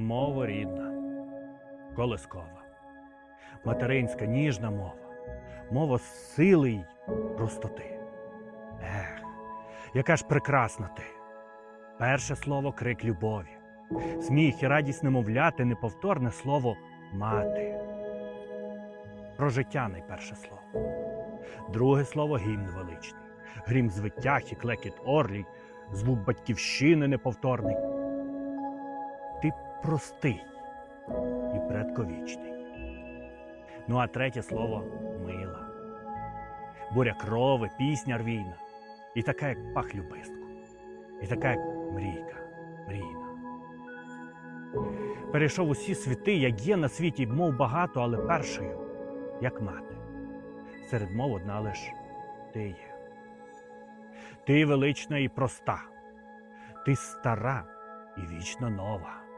Мова рідна, колискова, материнська ніжна мова, мова сили й простоти. Ех, яка ж прекрасна ти! Перше слово крик любові, сміх і радість немовляти, неповторне слово мати. Про життя найперше слово. Друге слово гімн величний, грім звитяг і клекіт орлій, звук батьківщини неповторний. Ти простий і предковічний. Ну а третє слово мила. Буря крови, пісня рвійна, і така, як пах любистку, і така, як мрійка, мрійна. Перейшов усі світи, як є на світі мов багато, але першою, як мати. Серед мов одна лиш ти є. Ти велична і проста, ти стара і вічно нова.